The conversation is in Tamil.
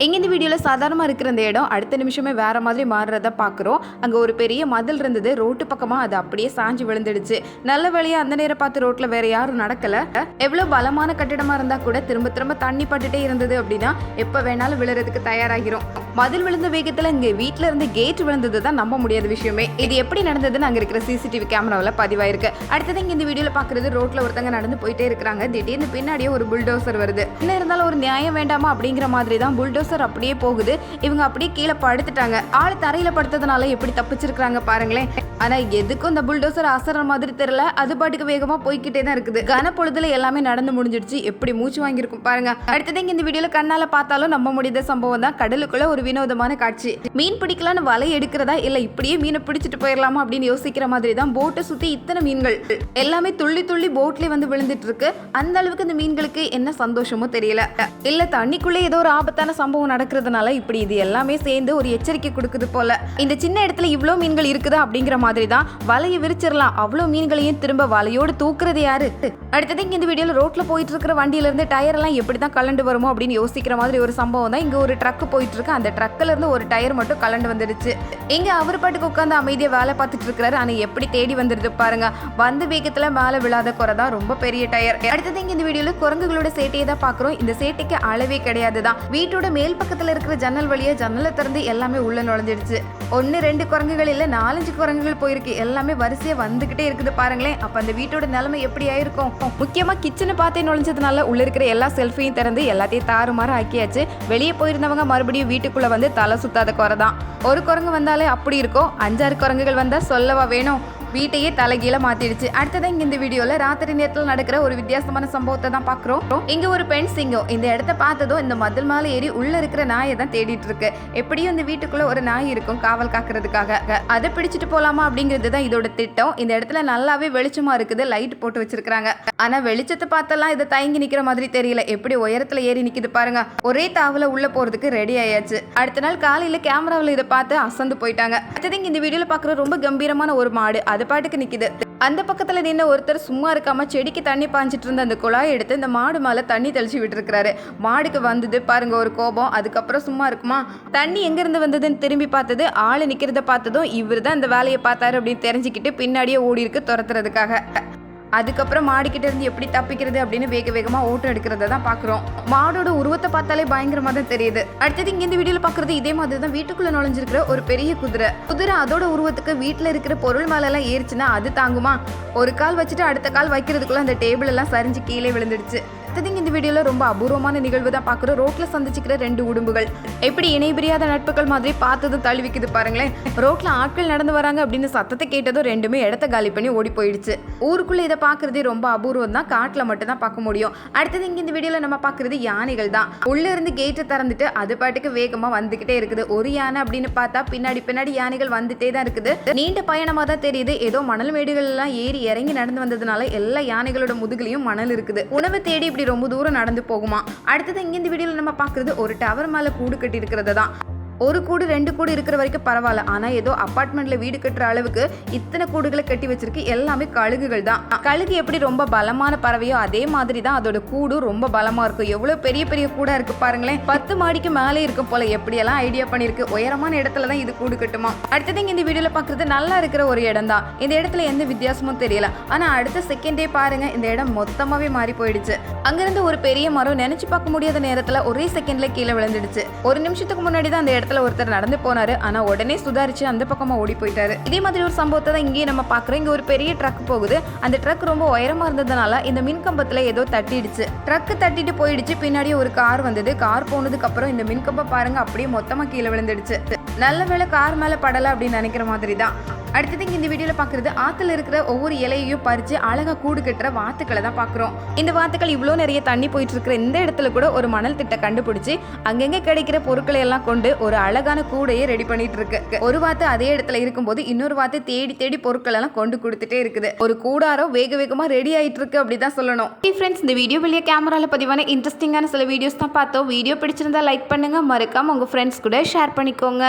எங்க இந்த வீடியோவில் சாதாரணமாக இருக்கிற இந்த இடம் அடுத்த நிமிஷமே வேறு மாதிரி மாறுறத பார்க்குறோம் அங்கே ஒரு பெரிய மதில் இருந்தது. ரோட்டு பக்கமாக அது அப்படியே சாஞ்சு விழுந்துடுச்சு. நல்ல வேலையாக அந்த நேரம் பார்த்து ரோட்டில் வேற யாரும் நடக்கல. எவ்வளோ பலமான கட்டிடமாக இருந்தால் கூட திரும்ப திரும்ப தண்ணி பட்டுட்டே இருந்தது அப்படின்னா எப்போ வேணாலும் விழுறதுக்கு தயாராகிரும். மதில் விழுந்த வேகத்தில் இங்கே வீட்டில் இருந்து கேட் விழுந்தது தான் நம்ப முடியாத விஷயமே. இது எப்படி நடந்ததுன்னு அங்கே இருக்கிற சிசிடிவி கேமராவில் பதிவாயிருக்கு. அடுத்தது இங்கே இந்த வீடியோவில் பார்க்குறது ரோட்டில் ஒருத்தங்க நடந்து போயிட்டே இருக்கிறாங்க. திடீர்னு பின்னாடியே ஒரு புல்டோசர் வருது. என்ன இருந்தாலும் ஒரு நியாயம் வேண்டாமா அப்படிங்கிற மாதிரி தான் புல்டோசர் அப்படியே போகுது. இவங்க அப்படியே கீழே படுத்துட்டாங்க. ஆள் தரையில் படுத்ததுனால எப்படி தப்பிச்சிருக்கிறாங்க பாருங்களேன். ஆனா எதுக்கும் இந்த புல்டோசர் அசற மாதிரி தெரியல. அது பாட்டுக்கு வேகமா போய்கிட்டே தான் இருக்குது. கனப்பொழுதுல எல்லாமே நடந்து முடிஞ்சிடுச்சு. எப்படி மூச்சு வாங்கியிருக்கும் பாருங்க. அடுத்தது இந்த வீடியோல கண்ணால பார்த்தாலும் நம்ப முடியாத சம்பவம் தான் கடலுக்குள்ள ஒரு வினோதமான காட்சி. மீன் பிடிக்கலான்னு வலை எடுக்கிறதா? இல்ல இப்படியே மீனை பிடிச்சிட்டு போயிடலாமா அப்படின்னு யோசிக்கிற மாதிரி தான் போட்டை சுத்தி இத்தனை மீன்கள். எல்லாமே துள்ளி துள்ளி போட்லயே வந்து விழுந்துட்டு இருக்கு அந்த அளவுக்கு இந்த மீன்களுக்கு என்ன சந்தோஷமோ தெரியல. இல்ல தண்ணிக்குள்ளே ஏதோ ஒரு ஆபத்தான சம்பவம் நடக்கிறதுனால இப்படி இது எல்லாமே சேர்ந்து ஒரு எச்சரிக்கை கொடுக்குது போல. இந்த சின்ன இடத்துல இவ்வளோ மீன்கள் இருக்குதா அப்படிங்கிற மாதிரி தான் வலையை விரிச்சிடலாம். அவ்வளோ மீன்களையும் திரும்ப வலையோடு தூக்குறது யாரு? அடுத்தது இங்க இந்த வீடியோல ரோட்ல போயிட்டு இருக்கிற வண்டியில இருந்து டயர் எல்லாம் எப்படி தான் கலண்டு வருமோ அப்படின்னு யோசிக்கிற மாதிரி ஒரு சம்பவம் தான் இங்க ஒரு ட்ரக் போயிட்டு இருக்கு. அந்த ட்ரக்கில் இருந்து ஒரு டயர் மட்டும் கலண்டு வந்துடுச்சு. இங்கே அவர் பாட்டுக்கு உட்காந்து அமைதியாக வேலை பார்த்துட்டு இருக்கிறாரு ஆனால் எப்படி தேடி வந்துடுது பாருங்க. வந்த வேகத்தில் மேலே விழாத குறை தான் ரொம்ப பெரிய டயர் அடுத்தது இங்கே இந்த வீடியோவில் குரங்குகளோட சேட்டையை தான் பார்க்குறோம். இந்த சேட்டைக்கு அளவே கிடையாது தான். வீட்டோட மேல் பக்கத்தில் இருக்கிற ஜன்னல் வழியாக ஜன்னலை திறந்து எல்லாமே உள்ளே நுழைஞ்சிடுச்சு. ஒன்று ரெண்டு குரங்குகள் இல்லை நாலஞ்சு குரங்குகள் போயிருக்கு. எல்லாமே வரிசையாக வந்துக்கிட்டே இருக்குது பாருங்களேன். அப்போ அந்த வீட்டோட நிலைமை எப்படி ஆயிருக்கும்? முக்கியமாக கிச்சனை பார்த்தே நுழைஞ்சதுனால உள்ள இருக்கிற எல்லா செல்ஃபியும் திறந்து எல்லாத்தையும் தாறுமாறு ஆக்கியாச்சு. வெளியே போயிருந்தவங்க மறுபடியும் வீட்டுக்குள்ள வந்து தலை சுத்தாத குறை தான். ஒரு குரங்கு வந்தாலே அப்படி இருக்கும் அஞ்சாறு குரங்குகள் வந்தா சொல்லவா வேணும்? வீட்டையே தலைகீழ மாத்திடுச்சு. அடுத்ததான் இங்க இந்த வீடியோல ராத்திரி நேரத்தில் நடக்கிற ஒரு வித்தியாசமான சம்பவத்தை தான் பாக்குறோம் இங்க ஒரு பெண் சிங்கம். இந்த இடத்த பார்த்ததும் இந்த மதில் மேல ஏறி உள்ள இருக்கிற நாயை தான் தேடிட்டு இருக்கு. எப்படியும் இந்த வீட்டுக்குள்ள ஒரு நாய் இருக்கும் காவல் காக்குறதுக்காக. அதை பிடிச்சிட்டு போலாமா அப்படிங்கிறது தான் இதோட திட்டம். இந்த இடத்துல நல்லாவே வெளிச்சமா இருக்குது. லைட் போட்டு வச்சிருக்காங்க ஆனா வெளிச்சத்தை பார்த்தெல்லாம் இதை தயங்கி நிக்கிற மாதிரி தெரியல. எப்படி உயரத்துல ஏறி நிக்குது பாருங்க. ஒரே தாவல உள்ள போறதுக்கு ரெடி ஆயாச்சு. அடுத்த நாள் காலையில கேமராவில் இதை பார்த்து அசந்து போயிட்டாங்க. அடுத்தது இந்த வீடியோல பாக்குற ரொம்ப கம்பீரமான ஒரு மாடு. அது பாட்டுக்கு நிக்குது. அந்த பக்கத்தில் நின்று ஒருத்தர் சும்மா இருக்காம செடிக்கு தண்ணி பாஞ்சிட்டு இருந்த அந்த குழாய் எடுத்து இந்த மாடு மேலே தண்ணி தெளிச்சு விட்டுருக்காரு மாடுக்கு வந்தது பாருங்க ஒரு கோபம். அதுக்கப்புறம் சும்மா இருக்குமா? தண்ணி எங்கேருந்து வந்ததுன்னு திரும்பி பார்த்தது ஆளு நிக்கிறத பார்த்ததும் இவர் தான் இந்த வேலையை பார்த்தாரு அப்படின்னு தெரிஞ்சுக்கிட்டு பின்னாடியே ஓடி இருக்கு துரத்துறதுக்காக. அதுக்கப்புறம் மாடிக்கிட்ட இருந்து எப்படி தப்பிக்கிறது அப்படின்னு வேக வேகமா ஓட்டம் எடுக்கிறத தான் பாக்குறோம். மாடோட உருவத்தை பார்த்தாலே பயங்கரமா தான் தெரியுது. அடுத்தது இங்க இந்த வீடியோல பாக்குறது இதே மாதிரி தான் வீட்டுக்குள்ள நுழைஞ்சிருக்கிற ஒரு பெரிய குதிரை. குதிரை அதோட உருவத்துக்கு வீட்டுல இருக்கிற பொருள் மேல எல்லாம் ஏறிச்சுன்னா அது தாங்குமா? ஒரு கால் வச்சுட்டு அடுத்த கால் வைக்கிறதுக்குள்ள அந்த டேபிள் எல்லாம் சரிஞ்சு கீழே விழுந்துடுச்சு. அடுத்தது இந்த வீடியோல ரொம்ப அபூர்வமான நிகழ்வு தான் பாக்குறோம் ரோட்ல சந்திச்சுக்கிற ரெண்டு உடும்புகள். எப்படி இணை பிரியாத நட்புகள் மாதிரி பார்த்ததும் தழுவிக்குது பாருங்களேன். ரோட்ல ஆட்கள் நடந்து வராங்க அப்படின்னு சத்தத்தை கேட்டதும் ரெண்டுமே இடத்த காலி பண்ணி ஓடி போயிடுச்சு. ஊருக்குள்ள இதை பாக்குறதே ரொம்ப அபூர்வம் தான். காட்டுல மட்டும் தான் பார்க்க முடியும். அடுத்தது இங்க இந்த வீடியோல நம்ம பாக்குறது யானைகள் தான். உள்ள இருந்து கேட்டை திறந்துட்டு அது பாட்டுக்கு வேகமா வந்துகிட்டே இருக்குது. ஒரு யானை அப்படின்னு பார்த்தா பின்னாடி பின்னாடி யானைகள் வந்துட்டே தான் இருக்குது. நீண்ட பயணமா தான் தெரியுது. ஏதோ மணல் மேடுகள் எல்லாம் ஏறி இறங்கி நடந்து வந்ததுனால எல்லா யானைகளோட முதுகுலையும் மணல் இருக்குது. உணவு தேடி இப்படி ரொம்ப தூரம் நடந்து போகுமா? அடுத்தது இங்க இந்த நம்ம பார்க்குறது ஒரு டவர் மேல கூடு கட்டி இருக்கிறது தான் ஒரு கூடு ரெண்டு கூடு இருக்கிற வரைக்கும் பரவாயில்ல. ஆனால் ஏதோ அப்பார்ட்மெண்ட்ல வீடு கட்டுற அளவுக்கு இத்தனை கூடுகளை கட்டி வச்சிருக்கு. எல்லாமே கழுகுகள் தான். கழுகு எப்படி ரொம்ப பலமான பறவையோ அதே மாதிரி தான் அதோட கூடும் ரொம்ப பலமா இருக்கும். எவ்வளவு பெரிய பெரிய கூடாக இருக்கு பாருங்களேன். பத்து மாடிக்கு மேலே இருக்கும் போல எப்படியெல்லாம் ஐடியா பண்ணிருக்கு உயரமான இடத்துல தான் இது கூடு கட்டுமா? அடுத்தது இந்த வீடியோல பாக்குறது நல்லா இருக்கிற ஒரு இடம் தான். இந்த இடத்துல எந்த வித்தியாசமும் தெரியல. ஆனா அடுத்த செகண்டே பாருங்க இந்த இடம் மொத்தமாவே மாறி போயிடுச்சு. அங்கிருந்து ஒரு பெரிய மரம் நினைச்சு பார்க்க முடியாத நேரத்துல ஒரே செகண்ட்ல கீழே விழுந்துடுச்சு. ஒரு நிமிஷத்துக்கு முன்னாடி தான் அந்த இடத்துல ஒருத்தர் நடந்து போனாரு. ஆனால் உடனே சுதாரிச்சு அந்த பக்கமாக ஓடி போயிட்டாரு. இதே மாதிரி ஒரு சம்பவத்தை தான் இங்கேயே நம்ம பார்க்குறோம். இங்கே ஒரு பெரிய ட்ரக் போகுது. அந்த ட்ரக் ரொம்ப உயரமாக இருந்ததுனால இந்த மின்கம்பத்தில் ஏதோ தட்டிடுச்சு. ட்ரக் தட்டிட்டு போயிடுச்சு. பின்னாடி ஒரு கார் வந்தது. கார் போனதுக்கு அப்புறம் இந்த மின் கம்பம் பாருங்க அப்படியே மொத்தமாக கீழே விழுந்துடுச்சு. நல்ல வேலை கார் மேலே படலை அப்படின்னு நினைக்கிற மாதிரி தான் அடுத்தது இங்கே இந்த வீடியோவில் பார்க்குறது ஆற்றுல இருக்கிற ஒவ்வொரு இலையையும் பறித்து அழகாக கூடு கட்டுற வாத்துக்களை தான் பார்க்குறோம் இந்த வாத்துக்கள் இவ்வளோ நிறைய தண்ணி போயிட்டு இருக்கிற இந்த இடத்துல கூட ஒரு மணல் திட்டை கண்டுபிடிச்சி அங்கங்கே கிடைக்கிற பொருட்களை எல்லாம் கொண்டு ஒரு அழகான கூடையை ரெடி பண்ணிட்டு இருக்கு. ஒரு வாத்து அதே இடத்துல இருக்கும்போது இன்னொரு வாத்து தேடி தேடி பொருட்கள் எல்லாம் கொண்டு கொடுத்துட்டே இருக்குது. ஒரு கூடாரம் வேக வேகமாக ரெடி ஆயிட்டு இருக்கு அப்படிதான் சொல்லணும். ஃப்ரெண்ட்ஸ் இந்த வீடியோ வெளியே கேமராவில் பதிவான இன்ட்ரெஸ்டிங்கான சில வீடியோஸ் தான் பார்த்தோம். வீடியோ பிடிச்சிருந்தா லைக் பண்ணுங்க. மறக்காம உங்கள் ஃப்ரெண்ட்ஸ் கூட ஷேர் பண்ணிக்கோங்க.